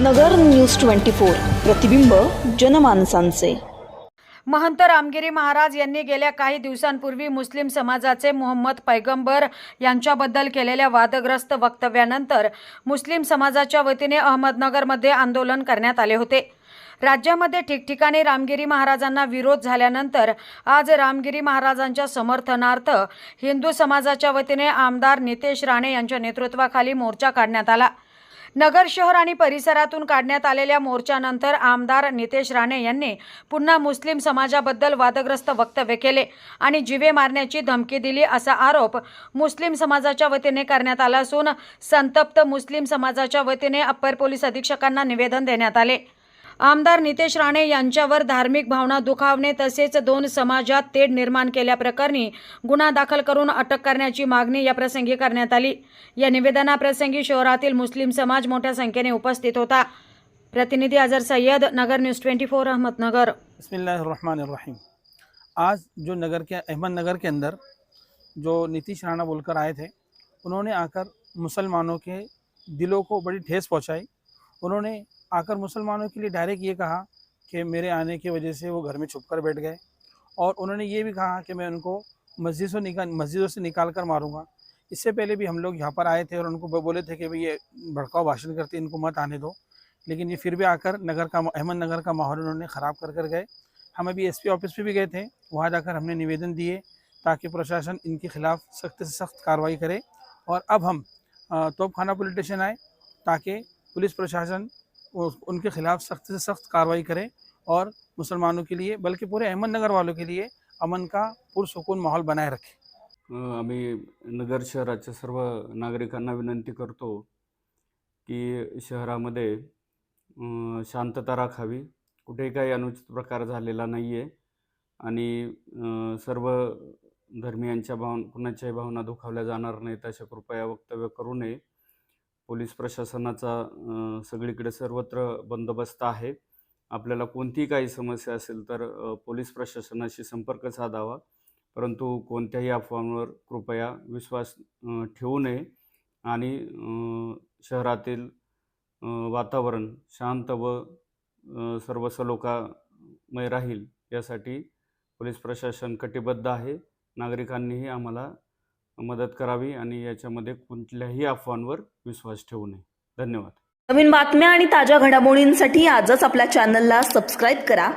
नगर news twenty four. प्रतिबिंब जनमानसांचे. महंत रामगिरी महाराज यांनी गेल्या काही दिवसांपूर्वी मुस्लिम समाजाचे मोहम्मद पैगंबर यांच्याबद्दल केलेल्या वादग्रस्त वक्तव्यानंतर मुस्लिम समाजाच्या वतीने अहमदनगरमध्ये आंदोलन करण्यात आले होते. राज्यामध्ये ठिकठिकाणी रामगिरी महाराजांना विरोध झाल्यानंतर आज रामगिरी महाराजांच्या समर्थनार्थ हिंदू समाजाच्या वतीने आमदार नितेश राणे यांच्या नेतृत्वाखाली मोर्चा काढण्यात आला. नगर शहर आणि परिसरातून काढण्यात आलेल्या मोर्चानंतर आमदार नितेश राणे यांनी पुन्हा मुस्लिम समाजाबद्दल वादग्रस्त वक्तव्य केले आणि जिवे मारण्याची धमकी दिली असा आरोप मुस्लिम समाजाच्या वतीने करण्यात आला असून संतप्त मुस्लिम समाजाच्या वतीने अप्पर पोलीस अधीक्षकांना निवेदन देण्यात आले. आमदार नितेश राणे यांच्यावर धार्मिक भावना दुखावणे तसेच दोन समाजात तेढ निर्माण केल्याप्रकरणी गुन्हा दाखल करून अटक करण्याची मागणी या प्रसंगी करण्यात आली. या निवेदनाप्रसंगी शहरातील मुस्लिम समाज मोठ्या संख्येने उपस्थित होता. प्रतिनिधी Azhar Sayyad Nagar news twenty four Ahmednagar. बसमीम आज जो नगर के अहमदनगर के अंदर जो नीतीश राणा बोलकर आए थे उन्होंने आकर मुसलमानों के दिलों को बड़ी ठेस पहुंचाई. उन्होंने आकर मुसलमानों के लिए डायरेक्ट ये कहा कि मेरे आने की वजह से वो घर में छुप कर बैठ गए। और उन्होंने ये भी कहा कि मैं उनको मस्जिद से निकाल, मस्जिदों से निकाल कर मारूँगा। इससे पहले भी हम लोग यहाँ पर आए थे और उनको बोले थे कि भाई ये भड़काऊ भाषण करते इनको मत आने दो। लेकिन ये फिर भी आकर नगर का अहमदनगर का माहौल उन्होंने ख़राब कर कर गए। हम अभी एसपी ऑफ़िस पे भी गए थे, वहाँ जाकर हमने निवेदन दिए ताकि प्रशासन इनके खिलाफ सख्त से सख्त कार्रवाई करे। और अब हम तोपखाना पुलिस स्टेशन आए ताकि पुलिस प्रशासन उनके खिलाफ सख्त से सख्त कार्रवाई करे और मुसलमानों के लिए बल्कि पूरे अहमदनगर वालों के लिए अमन का पुरसकून माहौल बनाए रखे। आम्ही नगर शहराच्या सर्व नागरिकांना विनंती करतो की शहरामध्ये शांतता राखावी. कुठेही काही अनुचित प्रकार झालेला नाही आहे आणि सर्व धर्मियांच्या भाव कुणाच्याही भावना दुखावल्या जाणार नाहीत अशा कृपया वक्तव्य करू नये. पोलीस प्रशासनाचा सगळीकडे सर्वत्र बंदोबस्त आहे. आपल्याला कोणतीही काही समस्या असेल तर पोलीस प्रशासनाशी संपर्क साधावा. परंतु कोणत्याही अफवांवर कृपया विश्वास ठेवू नये आणि शहरातील वातावरण शांत व सर्व सलोखामय राहील यासाठी पोलीस प्रशासन कटिबद्ध आहे. नागरिकांनीही आम्हाला मदत करावी आणि याच्यामध्ये कुठल्याही अफवांवर विश्वास ठेवू नये. धन्यवाद. नवीन बातम्या आणि ताज्या घडामोडींसाठी आजच आपल्या चॅनलला सबस्क्राईब करा.